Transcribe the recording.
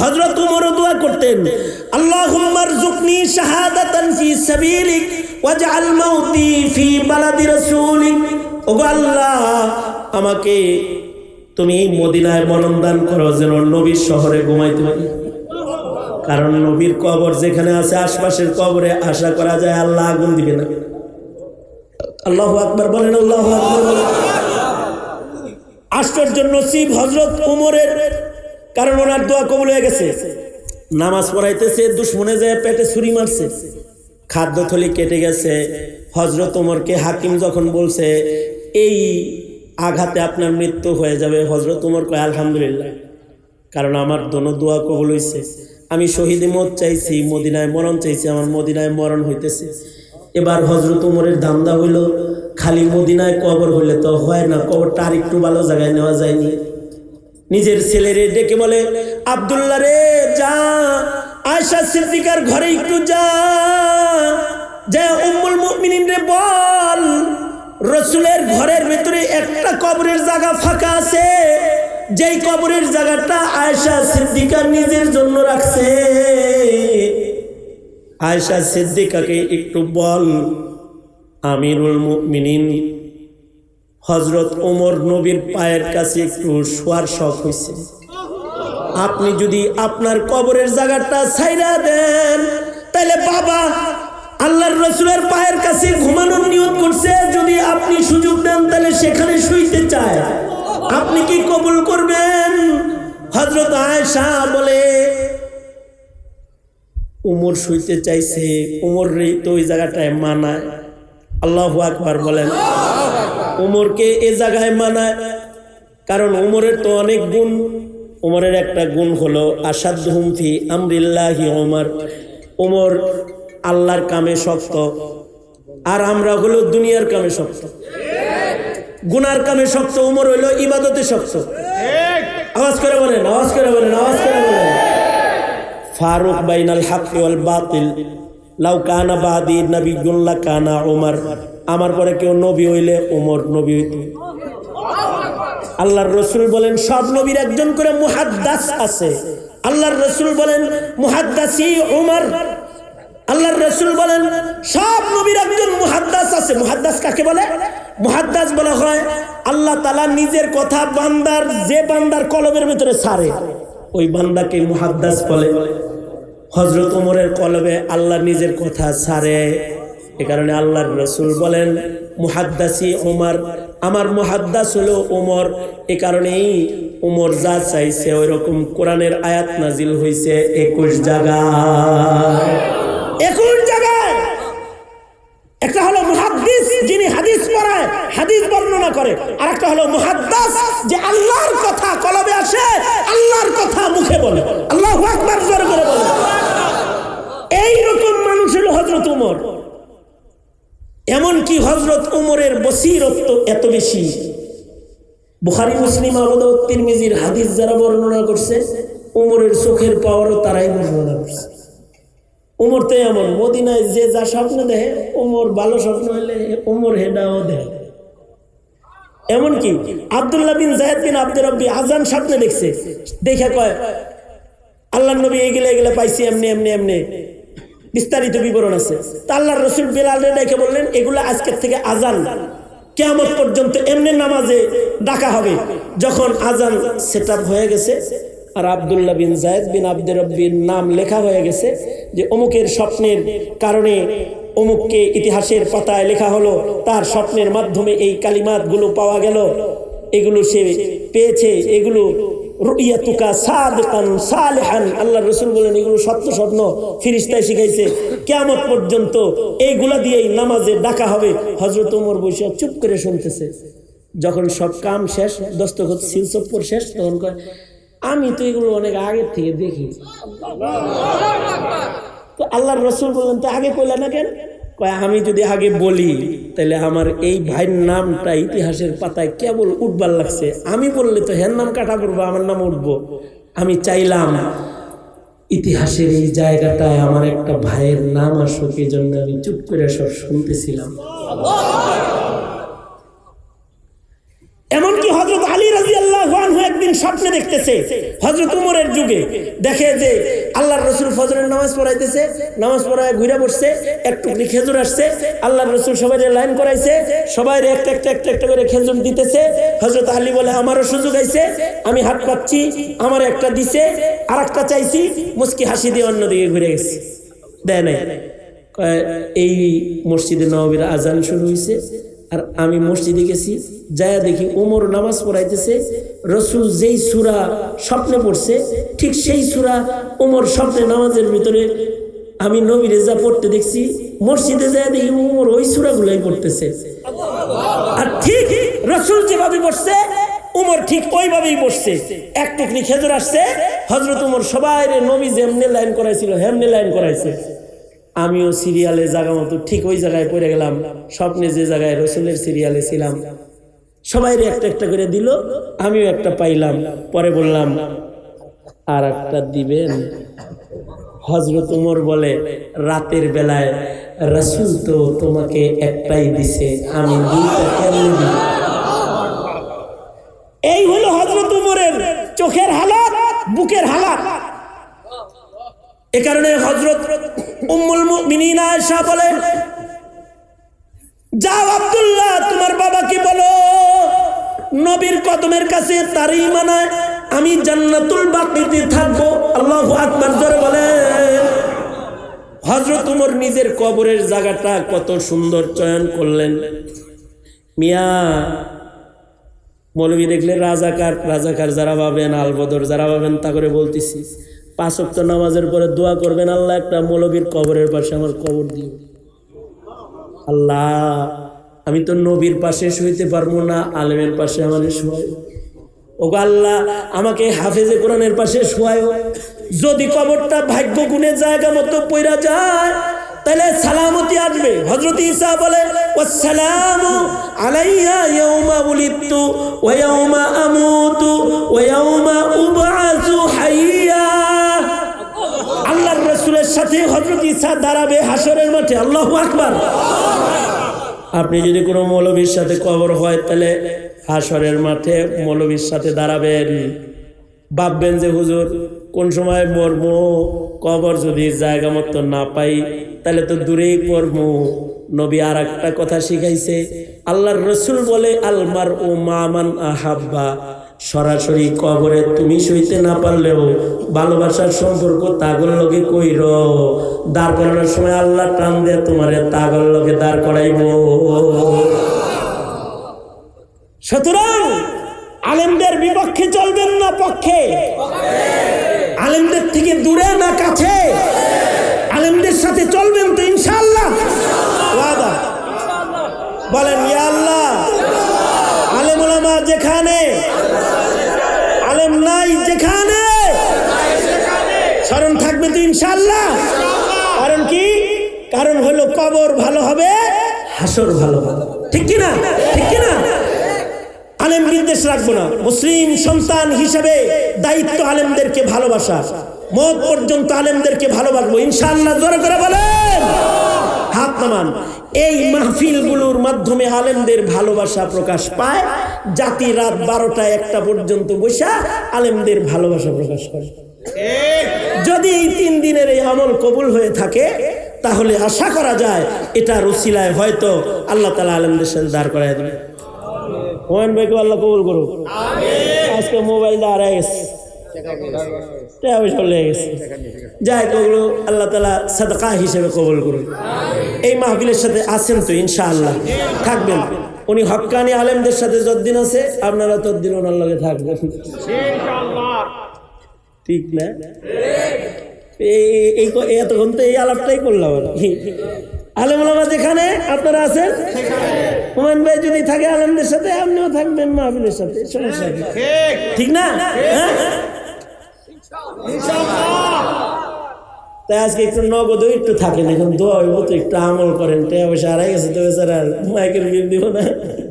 হযরত উমরও দোয়া করতেন আল্লাহুম্মার জুকনি শাহাদাতান ফি সাবিলিক ওয়াজআল মাউতি ফি বালাদি রাসূলিক। ওগো আল্লাহ, আমাকে তুমি মদিনায় মরণ দান করো যেন নবীর শহরে ঘুমাইতে পারি। কারণ নবীর কবর যেখানে আছে, আশপাশের কবরে আশা করা যায় আল্লাহ আগুন দিবে না। আল্লাহ আকবার বলেন, আল্লাহ আকবার বলেন। আশ্চর্য নসিব হজরত উমরের কারণ ওনার দোয়া কবুল হয়ে গেছে। নামাজ পড়াইতেছে, দুশ্মনে যায় পেটে ছুরি মারছে। খাদ্য থলি কেটে গেছে। হজরত উমরকে হাকিম যখন বলছে, এই আঘাতে আপনার মৃত্যু হয়ে যাবে। হজরত উমর কয়, আলহামদুলিল্লাহ। কারণ আমার দোনো দোয়া কবুল হইছে। আমি শহীদে মত চাইছি, মদিনায় মরণ চাইছি, আমার মদিনায় মরণ হইতেছে। এবার হজরত উমরের ধান্দা হইল, খালি মদিনায় কবর হইলে তো হয় না, কবরটা আর একটু ভালো জায়গায় নেওয়া যায়নি। নিজের ছেলেরে ডেকে বলে, আবদুল্লাহ রে, যা। আয়সা সিদ্দিকার ঘরে একটু যা। যা উম্মুল মুমিনিন রে বল। রসুলের ঘরের ভেতরে একটা কবরের জায়গা ফাঁকা আছে। যেই কবরের জায়গাটা আয়সা সিদ্দিকা নিজের জন্য রাখছে। আয়সা সিদ্দিকাকে একটু বল, আমিরুল মুমিনিন হজরত ওমর নবীর পায়ের কাছে একটু শোয়ার শখ হয়েছে আপনি যদি আপনার কবরের জায়গাটা ছাইরা দেন তাহলে বাবা আল্লাহর রসুলের পায়ের কাছে ঘুমানোর নিয়ত করছে। যদি আপনি সুযোগ দেন তাহলে সেখানে শুইতে চায়। আপনি কি কবুল করবেন? হজরত আয়েশা বলে উমর শুইতে চাইছে উমর তো ওই জায়গাটায় মানায়। আল্লাহ আকবার বলেন। উমরকে এ জায়গায় মানায়। কারণ উমরের তো অনেক গুণ। উমরের একটা গুণ হলো আসাদ হুমফি আমরিল্লাহি ওমর উমর আল্লাহর কামে শক্ত। আর আমরা হলো দুনিয়ার কামে শক্ত। গুনার কামে শক্ত, উমর হইল ইবাদতে শক্ত। আওয়াজ করে বলেন, আওয়াজ করে বলেন, আওয়াজ করে বলেন। ফারুক বাইনাল হক ওয়াল বাতিল। লাউ কানা বাদি নবী গুল্লা কানা ওমর আমার পরে কেউ নবী হইলে ওমর নবী হইত। আল্লাহর রসুল বলেন, সব নবীর একজন করে মুহাদ্দাস আছে। আল্লাহর রসুল বলেন, মুহাদ্দাসি ওমর আল্লাহর রসুল বলেন, সব নবীর একজন মুহাদ্দাস আছে। মুহাদ্দাস কাকে বলে? মুহাদ্দাস বলা হয়, আল্লাহ তালা নিজের কথা বান্দার, যে বান্দার কলবের ভিতরে সারে ওই বান্দাকে মুহাদ্দাস বলে। হজরত ওমরের কলবে আল্লাহ নিজের কথা ছাড়ে। এ কারণে আল্লাহর রসুল বলেন, মুহাদ্দাসি ওমর আমার মুহাদ্দাস হলো ওমর এ কারণেই ওমর যা চাইছে ওই রকম কোরআনের আয়াত নাজিল হয়েছে একুশ জায়গায়। একুশ জায়গায়! একটা হলো মুহাদ্দিস যিনি হাদিস পড়ায়, হাদিস বর্ণনা করে। আর একটা হলো মুহাদ্দাস যে আল্লাহর কথা কলবে আসে, আল্লাহর কথা মুখে বলে। আল্লাহ আকবার জোর করে বলে। এইরকম মানুষ হলো হজরত উমর। এমনকি হজরত উমরের বসিরত্ব এত বেশি। বুখারি, মুসলিম আবদ তিরমিজির হাদিস যারা বর্ণনা করছে, উমরের চোখের পাওয়ারও তারাই বর্ণনা করছে। উমর তো এমন, মদিনায় যে যা স্বপ্ন দেখে, উমর ভালো স্বপ্ন হলে উমর হেডাও দেয়। এমনকি আবদুল্লাহ বিন জায়দ বিন আব্দুর রব্বি আজান স্বপ্নে দেখছে, দেখে কয় আল্লাহ নবী এগুলো এগুলো পাইছি, এমনি এমনি এমনি। বিস্তারিত বিবরণ আছে। তা রসুল বেলাল ডেকে বললেন, এগুলো আজকের থেকে আজান কেমন পর্যন্ত এমনি নামাজে ডাকা হবে। যখন আজান সেট হয়ে গেছে, আর আবদুল্লাহ বিন জায়দ বিন আব্দুর রব্বির নাম লেখা হয়ে গেছে যে, অমুকের স্বপ্নের কারণে অমুককে ইতিহাসের পাতায় লেখা হলো, তার স্বপ্নের মাধ্যমে এই কালিমাতগুলো পাওয়া গেল। এগুলো সে পেয়েছে, এগুলো বলেন, এগুলো ফিরিস্তায় শিখাইছে কেমন পর্যন্ত এইগুলা নামাজে ডাকা হবে। হজরত উমর বসে চুপ করে শুনতেছে। যখন সব কাম শেষ, দস্তখত সিলসপ্পর শেষ, তখন কয়, আমি তো এগুলো অনেক আগের থেকে দেখি। তো আল্লাহর রসুল বললেন, তো আগে কইলা না কেন? কয়, আমি যদি আগে বলি তাহলে আমার এই ভাইয়ের নামটা ইতিহাসের পাতায় কেবল উঠবার লাগছে। আমি বললে তো হ্যার নাম কাটা পড়ব, আমার নাম উঠবো। আমি চাইলাম ইতিহাসের এই জায়গাটায় আমার একটা ভাইয়ের নাম আসুক এই জন্য আমি চুপ করে সব শুনতেছিলাম এমনকি হজরত আলী রাজি আল্লাহ একদিন স্বপ্নে দেখতেছে। হজরত উমরের যুগে দেখে যে আল্লাহর রসুল ফজরের নামাজ পড়াইতেছে, নামাজ পড়ায় ঘুরে বসছে একটু খেজুর আসছে, আল্লাহর রসুল সবাই লাইন করাইছে, সবাই একটা একটা একটা একটা করে খেজুর দিতেছে। হজরত আলী বলে, আমারও সুযোগ আইছে, আমি হাত পাচ্ছি আমার একটা দিছে আর একটা চাইছি। মুস্কি হাসি দিয়ে অন্যদিকে ঘুরে গেছে। দেয় নাই। এই মসজিদে নবীর আজান শুরু হয়েছে আর আমি মসজিদে গেছি, যায়া দেখি ওমর নামাজ পড়াইতেছে, রসুল যেই সুরা স্বপ্নে পড়ছে, ঠিক সেই সুরা ওমর স্বপ্নে নামাজের ভিতরে আমি নবী রেজা পড়তে দেখছি, মসজিদে যায় দেখি ওমর ওই সুরাগুলাই পড়তেছে। আর ঠিক রসুল যেভাবে বসছে, উমর ঠিক ওইভাবেই বসছে। এক টুকরি খেজুর আসছে হজরত উমর সবাই নবী যেমনি লাইন করাইছিল, হেমনি লাইন করাইছে। আমিও সিরিয়ালে জায়গা মতো ঠিক ওই জায়গায় পড়ে গেলাম। স্বপ্নে যে জায়গায় রসুলের সিরিয়ালে ছিলাম। সবাই একটা একটা করে দিল, আমিও একটা পাইলাম। পরে বললাম আর একটা দিবেন? হজরত উমর বলে, রাতের বেলায় রসুল তো তোমাকে একটাই দিছে, আমি দুইটা কেমন দিব? এই হলো হজরত উমরের চোখের হালাত, বুকের হালাত। এ কারণে হজরত উম্মুল মুমিনিন আয়েশা বলেন যাও আব্দুল্লাহ, তোমার বাবাকে বলো, নবীর কদমের কাছে তারই মানায় আমি জান্নাতুল বাকিতে থাকব। আল্লাহু আকবার জোরে বলেন হজরত উমর নিজের কবরের জায়গাটা কত সুন্দর চয়ন করলেন। মিয়া মৌলবী দেখলে, রাজাকার রাজাকার যারা পাবেন আলবদর যারা পাবেন তা করে বলতেছি। পাঁচ ওয়াক্ত নামাজের পরে দোয়া করবেন, আল্লাহ একটা মৌলবীর কবরের পাশে আমার কবর দিও। আল্লাহ, আমি তো নবীর পাশে শুইতে পারব না, আলেমের পাশে আমার শোয়াই ও আল্লাহ, আমাকে হাফেজে কোরআনের পাশে শোয়ায়ও। যদি কবরটা ভাগ্য গুণে জায়গা মতো পইরা যায়, তাহলে সালামতি আসবে। হজরত ঈসা বলে ও সালাম আলাইয়া ইয়াউমা উলিদতু ওয়া ইয়াউমা আমুতু ওয়া ইয়াউমা উবআসু ঈসা দাঁড়াবে হাসরের মাঠে, আল্লাহ আকবার। আপনি যদি কোনো মৌলবীর সাথে কবর হয়, তাহলে হাসরের মাঠে মৌলবীর সাথে দাঁড়াবেন। ভাববেন যে, হুজুর, কোন সময় মরম কবর যদি জায়গা মতো না পাই, তাহলে তো দূরেই করব নবী আর একটা কথা শিখাইছে, আল্লাহর রসুল বলে আলমার ও মামান আহাব্বা। সরাসরি কবরে তুমি সইতে না পারলেও ভালোবাসার সম্পর্ক তাগর লগে কইর। দাঁড় করানোর সময় আল্লাহ টান দিয়ে তোমারে তাগর লগে দাঁড় করাইব। সুতরাং আলেমদের বিপক্ষে চলবেন না পক্ষে। আলেমদের থেকে দূরে না কাছে। আলেমদের সাথে চলবেন তো ইনশাল্লাহ বলেন, ইয়া আল্লাহ আলেম যেখানে আলেম নাই যেখানে স্মরণ থাকবে তো ইনশাল্লাহ কারণ কি? কারণ হলো কবর ভালো হবে, হাসর ভালো হবে। ঠিক কিনা ঠিক কিনা আলেম নির্দেশ রাখব না। মুসলিম সন্তান হিসেবে দায়িত্ব আলেমদেরকে ভালোবাসা। মত পর্যন্ত আলেমদেরকে ভালোবাসবো। ইনশাল্লাহ জোরে করে বলেন। হাত নামান। এই মাহফিলগুলোর মাধ্যমে আলেমদের ভালোবাসা প্রকাশ পায়। জাতি রাত বারোটা একটা পর্যন্ত বসা আলেমদের ভালোবাসা প্রকাশ করে। যদি এই তিন দিনের এই আমল কবুল হয়ে থাকে, তাহলে আশা করা যায় এটা রসিলায় হয়তো আল্লাহ তালা আলেমদের সাথে দাঁড় করাই দেবে। হুমায়ুন ভাইকে আল্লাহ কবুল করুক। আজকে মোবাইলটা হারাই গেছে। টাকা পয়সা লেগে গেছে যাই হোক, ওগুলো আল্লাহ তালা সাদকা হিসেবে কবুল করুন। এই মাহফিলের সাথে আছেন তো ইনশাআল্লাহ। থাকবেন। উনি হক্কানি আলেমদের সাথে যতদিন আছে আপনারা ততদিন ওনার লগে থাকবেন। ঠিক না? এই এই এতক্ষণ তো এই আলাপটাই করলাম আর আলেমুলামা যেখানে আপনারা আছেন? হুমায়ুন ভাই যদি থাকে আলেমদের সাথে আপনিও থাকবেন মাহফিলের সাথে। সমস্যা ঠিক না? হ্যাঁ? তাই আজকে একটু নগদও একটু থাকেন এখন দোয়া হইব তো একটু আমল করেন, টাকা পয়সা হারাই গেছে, তো বেচারা মাইকের বিল দিব না।